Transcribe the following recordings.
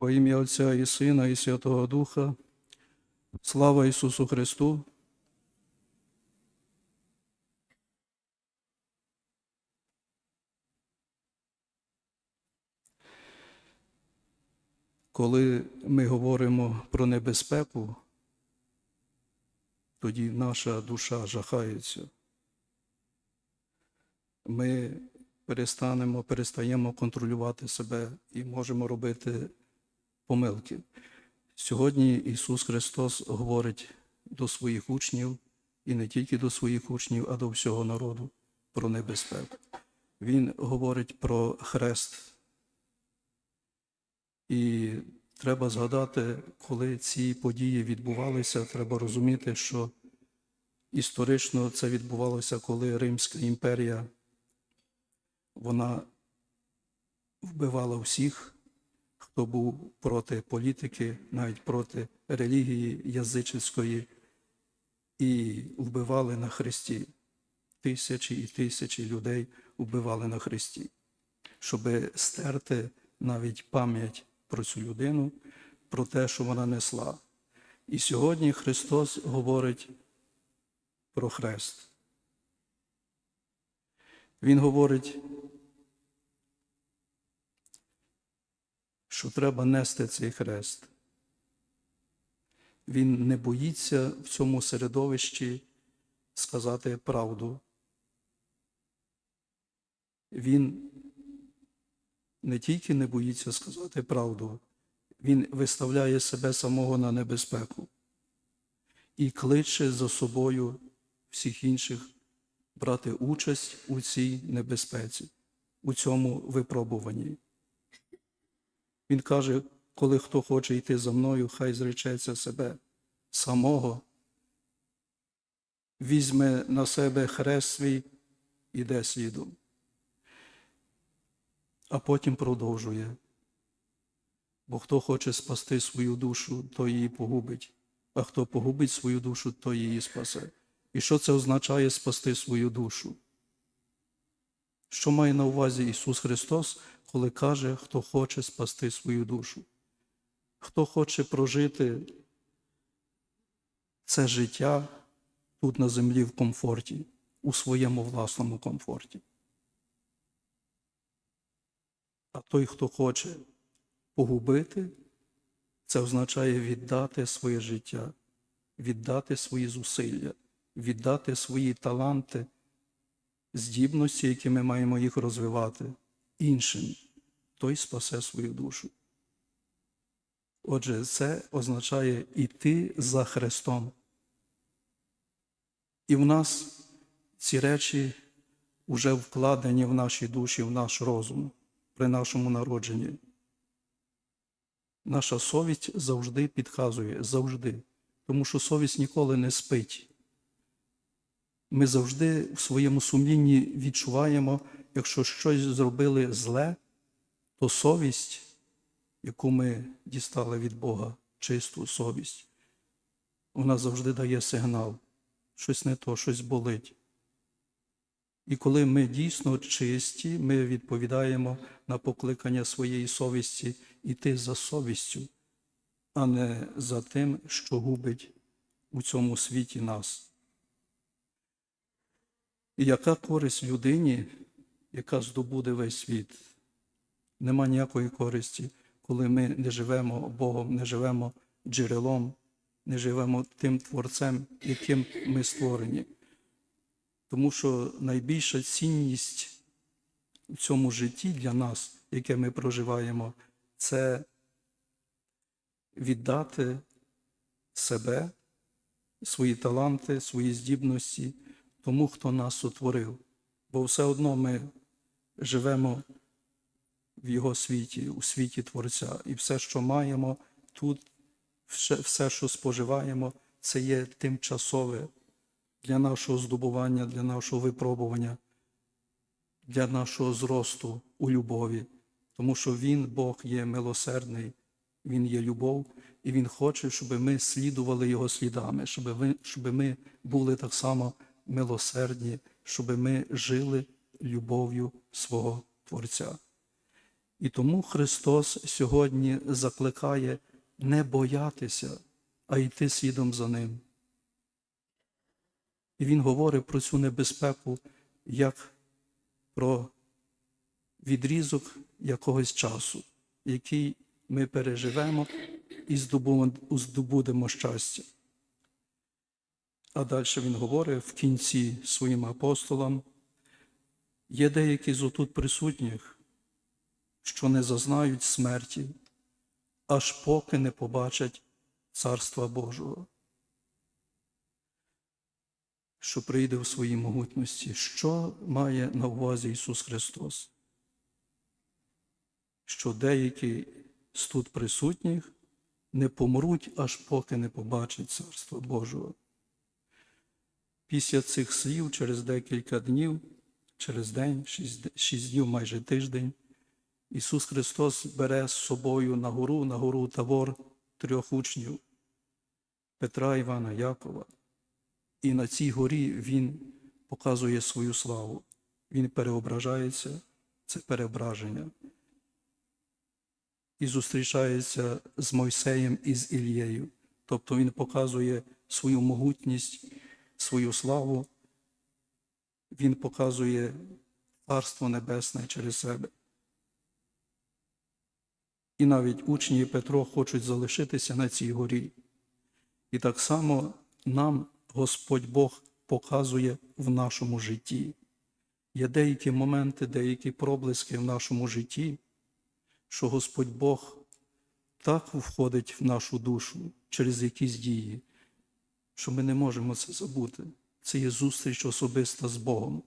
Во ім'я Отця і Сина, і Святого Духа. Слава Ісусу Христу! Коли ми говоримо про небезпеку, тоді наша душа жахається. Ми перестанемо, перестаємо контролювати себе і можемо робити помилки. Сьогодні Ісус Христос говорить до своїх учнів, і не тільки до своїх учнів, а до всього народу про небезпеку. Він говорить про хрест. І треба згадати, коли ці події відбувалися, треба розуміти, що історично це відбувалося, коли Римська імперія вона вбивала всіх, хто був проти політики, навіть проти релігії язичницької, і вбивали на Христі. Тисячі і тисячі людей вбивали на Христі, щоб стерти навіть пам'ять про цю людину, про те, що вона несла. І сьогодні Христос говорить про хрест. Він говорить, що треба нести цей хрест. Він не боїться в цьому середовищі сказати правду. Він не тільки не боїться сказати правду, він виставляє себе самого на небезпеку і кличе за собою всіх інших брати участь у цій небезпеці, у цьому випробуванні. Він каже, коли хто хоче йти за мною, хай зречеться себе самого, візьме на себе хрест свій, іде слідом. А потім продовжує. Бо хто хоче спасти свою душу, то її погубить, а хто погубить свою душу, то її спасе. І що це означає спасти свою душу? Що має на увазі Ісус Христос, коли каже, хто хоче спасти свою душу? Хто хоче прожити це життя тут на землі в комфорті, у своєму власному комфорті? А той, хто хоче погубити, це означає віддати своє життя, віддати свої зусилля, віддати свої таланти, здібності, які ми маємо їх розвивати іншим, той спасе свою душу. Отже, це означає йти за Христом. І в нас ці речі вже вкладені в наші душі, в наш розум при нашому народженні. Наша совість завжди підказує, завжди, тому що совість ніколи не спить. Ми завжди в своєму сумлінні відчуваємо, якщо щось зробили зле, то совість, яку ми дістали від Бога, чисту совість, вона завжди дає сигнал, щось не то, щось болить. І коли ми дійсно чисті, ми відповідаємо на покликання своєї совісті іти за совістю, а не за тим, що губить у цьому світі нас. І яка користь людині, яка здобуде весь світ? Нема ніякої користі, коли ми не живемо Богом, не живемо джерелом, не живемо тим творцем, яким ми створені. Тому що найбільша цінність у цьому житті для нас, яке ми проживаємо, це віддати себе, свої таланти, свої здібності тому, хто нас утворив. Бо все одно ми живемо в Його світі, у світі Творця. І все, що маємо тут, все, що споживаємо, це є тимчасове для нашого здобування, для нашого випробування, для нашого зросту у любові, тому що Він, Бог, є милосердний, Він є любов, і Він хоче, щоб ми слідували Його слідами, щоб, ми були так само милосердні, щоб ми жили любов'ю свого Творця. І тому Христос сьогодні закликає не боятися, а йти слідом за Ним. І Він говорить про цю небезпеку як про відрізок якогось часу, який ми переживемо і здобудемо, щастя. А далі він говорить в кінці своїм апостолам, є деякі з отут присутніх, що не зазнають смерті, аж поки не побачать Царства Божого, що прийде в своїй могутності. Що має на увазі Ісус Христос? Що деякі з тут присутніх не помруть, аж поки не побачать Царство Божого. Після цих слів, через декілька днів, через день, шість, шість днів, майже тиждень, Ісус Христос бере з собою на гору, на гору Тавор трьох учнів Петра, Івана, Якова. І на цій горі Він показує свою славу. Він переображається, це переображення. І зустрічається з Мойсеєм і з Ілією. Тобто Він показує свою могутність, свою славу. Він показує Царство Небесне через себе. І навіть учні Петро хочуть залишитися на цій горі. І так само нам Господь Бог показує в нашому житті. Є деякі моменти, деякі проблиски в нашому житті, що Господь Бог так входить в нашу душу через якісь дії, що ми не можемо це забути. Це є зустріч особиста з Богом.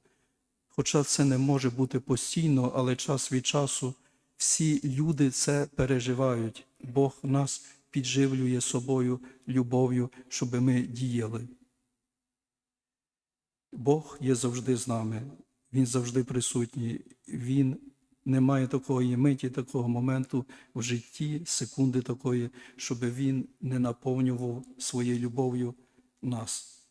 Хоча це не може бути постійно, але час від часу всі люди це переживають. Бог нас підживлює собою любов'ю, щоб ми діяли. Бог є завжди з нами, Він завжди присутній. Він не має такої миті, такого моменту в житті, секунди такої, щоб він не наповнював своєю любов'ю нас.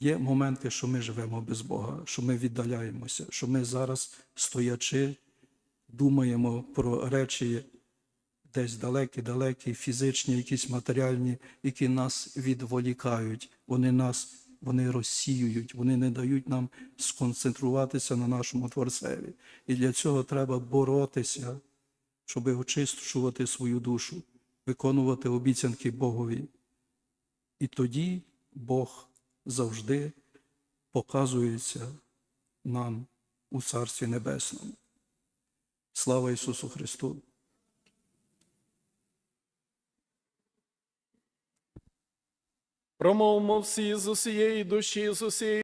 Є моменти, що ми живемо без Бога, що ми віддаляємося, що ми зараз, стоячи, думаємо про речі десь далекі-далекі, фізичні, якісь матеріальні, які нас відволікають, вони нас вони розсіюють, вони не дають нам сконцентруватися на нашому Творцеві. І для цього треба боротися, щоб очищувати свою душу, виконувати обіцянки Богові. І тоді Бог завжди показується нам у Царстві Небесному. Слава Ісусу Христу! Промовмо всі з усієї душі, з усієї